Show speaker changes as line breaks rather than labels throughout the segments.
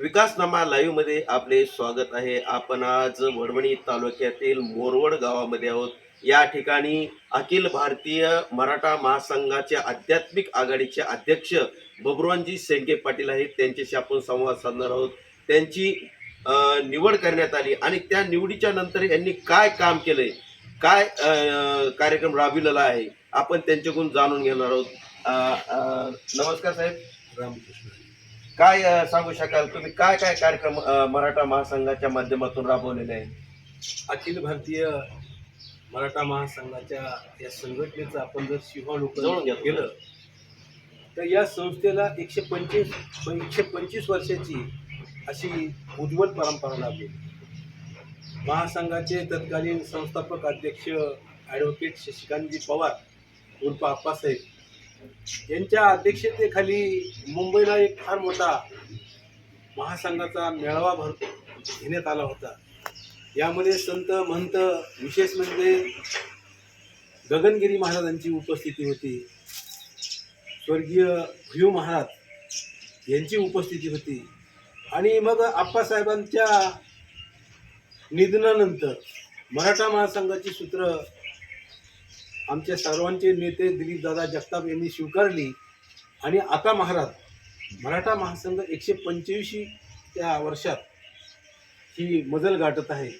विकासनामा लाईव्हमध्ये आपले स्वागत आहे. आपण आज वडवणी तालुक्यातील मोरवड गावामध्ये आहोत. या ठिकाणी अखिल भारतीय मराठा महासंघाचे आध्यात्मिक आघाडीचे अध्यक्ष बबरुवानजी सेंके पाटील आहेत. त्यांच्याशी आपण संवाद साधणार आहोत. त्यांची निवड करण्यात आली आणि त्या निवडीच्या नंतर यांनी काय काम केलंय? काय कार्यक्रम राबविलेला आहे? आपण त्यांच्याकडून जाणून घेणार आहोत. नमस्कार साहेब.
रामकृष्ण.
काय सांगू शकाल? तुम्ही काय काय कार्यक्रम मराठा महासंघाच्या माध्यमातून राबवलेले आहे?
अखिल भारतीय मराठा महासंघाच्या या संघटनेचं आपण जर
घ्या.
केलं तर या संस्थेला एकशे पंचवीस एकशे पंचवीस वर्षाची अशी उज्ज्वल परंपरा लाभली महासंघाचे तत्कालीन संस्थापक अध्यक्ष ॲडव्होकेट शशिकांतजी पवार उर्फ आप्पासाहेब यांच्या अध्यक्षतेखाली मुंबईला एक फार मोठा महासंघाचा मेळावा भर घेण्यात आला होता. यामध्ये संत महंत विशेष म्हणजे गगनगिरी महाराजांची उपस्थिती होती. स्वर्गीय भुयू महाराज यांची उपस्थिती होती. आणि मग आप्पासाहेबांच्या निधनानंतर मराठा महासंघाची सूत्र आमच्या सर्वांचे नेते दिलीपदादा जगताप यांनी स्वीकारली. आणि आता महाराज मराठा महासंघ एकशे पंच्याऐंशी त्या वर्षात ही मजल गाठत आहे.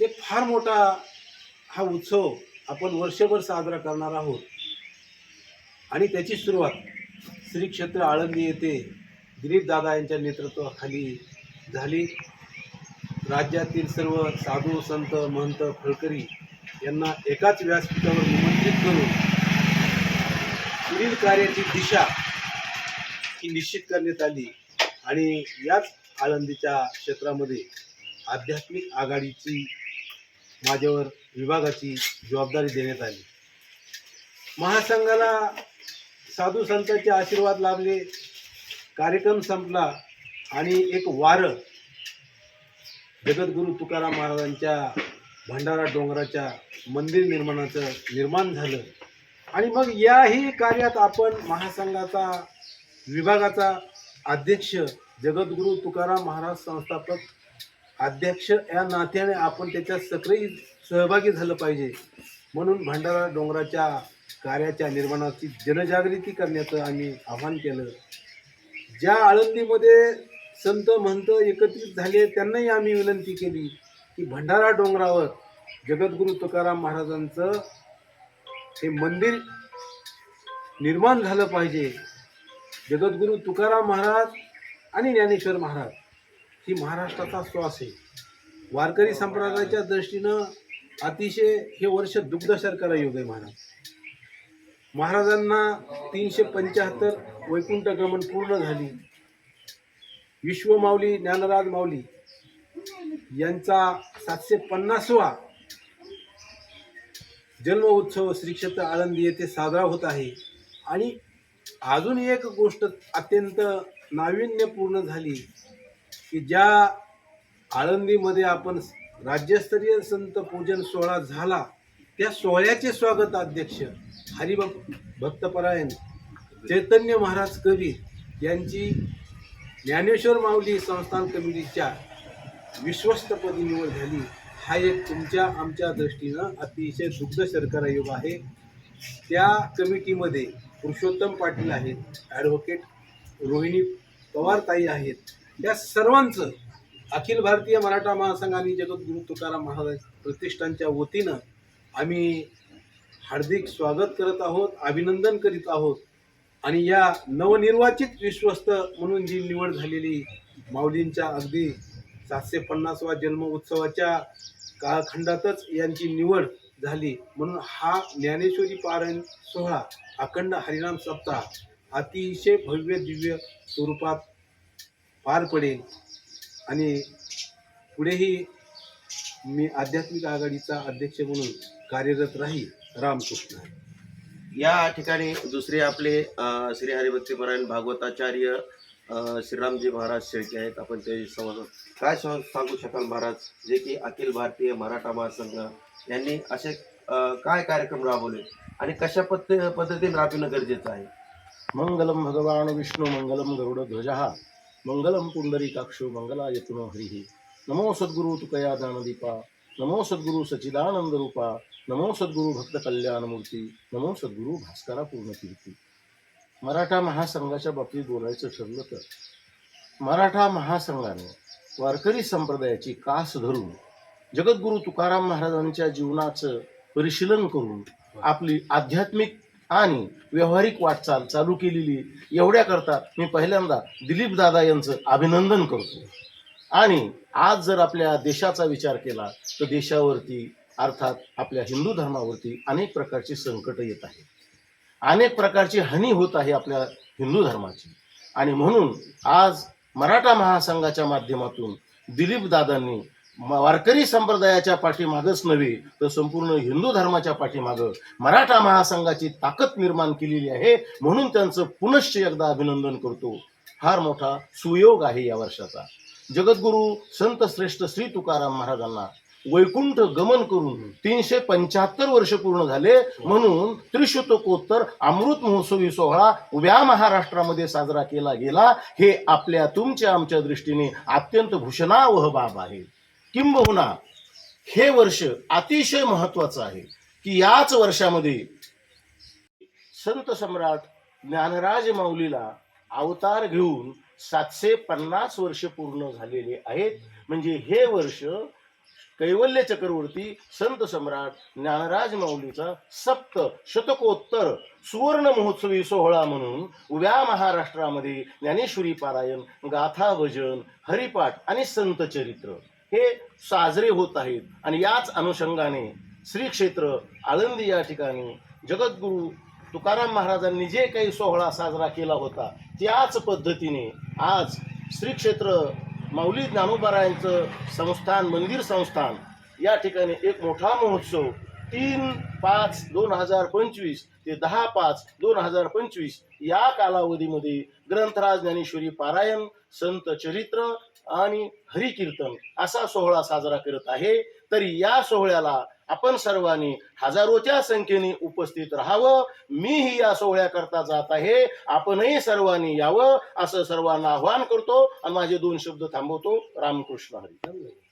ते फार मोठा हा उत्सव आपण वर्षभर साजरा करणार आहोत. आणि त्याची सुरुवात श्री क्षेत्र आळंदी येथे दिलीपदादा यांच्या नेतृत्वाखाली झाली. राज्यातील सर्व साधू संत महंत फळकरी यांना एकाच व्यासपीठावर निमंत्रित करून पुढील कार्याची दिशा ही निश्चित करण्यात आली आणि याच आळंदीच्या क्षेत्रामध्ये आध्यात्मिक आघाडीची माझ्यावर विभागाची जबाबदारी देण्यात आली. महासंघाला साधू संतांचे आशीर्वाद लाभले कार्यक्रम संपला आणि एक वारं जगद्गुरू तुकाराम महाराजांच्या भंडारा डोंगराच्या मंदिर निर्माणाचं निर्माण झालं. आणि मग याही कार्यात आपण महासंघाचा विभागाचा अध्यक्ष जगद्गुरू तुकाराम महाराज संस्थापक अध्यक्ष या नात्याने आपण त्याच्यात सक्रिय सहभागी झालं पाहिजे. म्हणून भंडारा डोंगराच्या कार्याच्या निर्माणाची जनजागृती करण्याचं आम्ही आव्हान केलं. ज्या आळंदीमध्ये संत महंत एकत्रित झाले त्यांनाही आम्ही विनंती केली की भंडारा डोंगरावर जगद्गुरू तुकाराम महाराजांचं हे मंदिर निर्माण झालं पाहिजे. जगद्गुरू तुकाराम महाराज आणि ज्ञानेश्वर महाराज ही महाराष्ट्राचा श्वास आहे. वारकरी संप्रदायाच्या दृष्टीनं अतिशय हे वर्ष दुग्ध शर्करा युग आहे महाराज. महाराजांना तीनशे पंच्याहत्तर वैकुंठ गमन पूर्ण झाली. विश्वमाऊली ज्ञानराज माऊली यांचा सातशे पन्नासवा जन्म उत्सव श्री क्षेत्र आळंदी येथे साजरा होत आहे. आणि अजून एक गोष्ट अत्यंत नाविन्यपूर्ण झाली की ज्या आळंदीमध्ये आपण राज्यस्तरीय संत पूजन सोहळा झाला त्या सोहळ्याचे स्वागत अध्यक्ष हरिभक्त भक्तपरायण चैतन्य महाराज कवी यांची ज्ञानेश्वर माऊली संस्थान कमिटीच्या विश्वस्तपदी निवड झाली हा एक तुमच्या आमच्या दृष्टीनं अतिशय दुग्ध शर्करा योग आहे. त्या कमिटीमध्ये पुरुषोत्तम पाटील आहेत ॲडव्होकेट रोहिणी पवारताई आहेत. या सर्वांचं अखिल भारतीय मराठा महासंघ आणि जगद्गुरू तुकाराम महाराज प्रतिष्ठानच्या वतीनं आम्ही हार्दिक स्वागत करत आहोत अभिनंदन करीत आहोत. आणि या नवनिर्वाचित विश्वस्त म्हणून जी निवड झालेली माऊलींच्या अगदी सातशे पन्नासवा जन्म उत्सवाच्या काळखंडातच यांची निवड झाली. म्हणून हा ज्ञानेश्वरी पारायण सोहळा अखंड हरिनाम सप्ताह अतिशय भव्य दिव्य स्वरूपात पार पडेल. आणि पुढेही मी आध्यात्मिक आघाडीचा अध्यक्ष म्हणून कार्यरत राहील रामकृष्ण.
या ठिकाणी दुसरे आपले श्री हरिभक्तीपरायण भागवताचार्य श्रीरामजी महाराज शेळके आहेत. आपण ते समज काय समज सांगू शकाल महाराज? जे की अखिल भारतीय मराठा महासंघ यांनी असे काय कार्यक्रम राबवले आणि कशा पद्ध पद्धतीने राबविणं गरजेचं आहे?
मंगलम भगवान विष्णू मंगलम गरुड ध्वज मंगलम पुंडरीकाक्षो मंगलायतनो हरिः। नमो सद्गुरु तुकया ज्ञानदीपा नमो सद्गुरु सचिदानंद रूपा नमो सद्गुरु भक्त कल्याणमूर्ती नमो सद्गुरु भास्करा पूर्णकीर्ती मराठा महासंघाच्या बाबतीत बोलायचं ठरलं तर मराठा महासंघाने वारकरी संप्रदायाची कास धरून जगद्गुरु तुकाराम महाराजांच्या जीवनाचं परिशीलन करून आपली आध्यात्मिक आणि व्यावहारिक वाटचाल चालू केलेली एवढ्याकरता मी पहिल्यांदा दिलीप दादा यांचं अभिनंदन करतो. आणि आज जर आपल्या देशाचा विचार केला तर देशावरती अर्थात आपल्या हिंदू धर्मावरती अनेक प्रकारची संकट येत आहेत. अनेक प्रकारची हानी होत आहे आपल्या हिंदू धर्माची. आणि म्हणून आज मराठा महासंघाच्या माध्यमातून दिलीप दादांनी वारकरी संप्रदायाच्या पाठीमागच नव्हे तर संपूर्ण हिंदू धर्माच्या पाठीमागं मराठा महासंघाची ताकद निर्माण केलेली आहे. म्हणून त्यांचं पुनश्च एकदा अभिनंदन करतो. फार मोठा सुयोग आहे या वर्षाचा. जगद्गुरु संत श्रेष्ठ श्री तुकाराम महाराजांना वैकुंठ गमन करून तीनशे पंच्याहत्तर वर्ष पूर्ण झाले. म्हणून त्रिशतकोत्तर अमृत महोत्सवी सोहळा उभ्या महाराष्ट्रामध्ये साजरा केला गेला. हे आपल्या तुमच्या आमच्या दृष्टीने अत्यंत भूषणावह बाब आहे. किंबहुना हे वर्ष अतिशय महत्वाचं आहे की याच वर्षामध्ये संत सम्राट ज्ञानराज माऊलीला अवतार घेऊन सातशे पन्नास वर्ष पूर्ण झालेले आहेत. म्हणजे हे वर्ष कैवल्य चक्रवर्ती संत सम्राट ज्ञानराज माऊलीचा सप्त शतकोत्तर सुवर्ण महोत्सवी सोहळा म्हणून उभ्या महाराष्ट्रामध्ये ज्ञानेश्वरी पारायण गाथा भजन हरिपाठ आणि संत चरित्र हे साजरे होत आहेत. आणि याच अनुषंगाने श्री क्षेत्र आळंदी या ठिकाणी जगद्गुरु तुकाराम महाराजांनी जे काही सोहळा साजरा केला होता त्याच पद्धतीने आज श्री क्षेत्र माऊली ज्ञानोबारायांचं संस्थान मंदिर संस्थान या ठिकाणी एक मोठा महोत्सव. तीन पाच दोन हजार पंचवीस ते दहा पाच दोन हजार पंचवीस या कालावधीमध्ये ग्रंथराज ज्ञानेश्वरी पारायण संत चरित्र आणि हरिकीर्तन असा सोहळा साजरा करत आहे. तरी या सोहळ्याला आपण सर्वांनी हजारोच्या संख्येने उपस्थित राहावं. मीही या सोहळ्याकरता जात आहे. आपणही सर्वांनी यावं असं सर्वांना आव्हान करतो. आणि माझे दोन शब्द थांबवतो. रामकृष्ण हरी.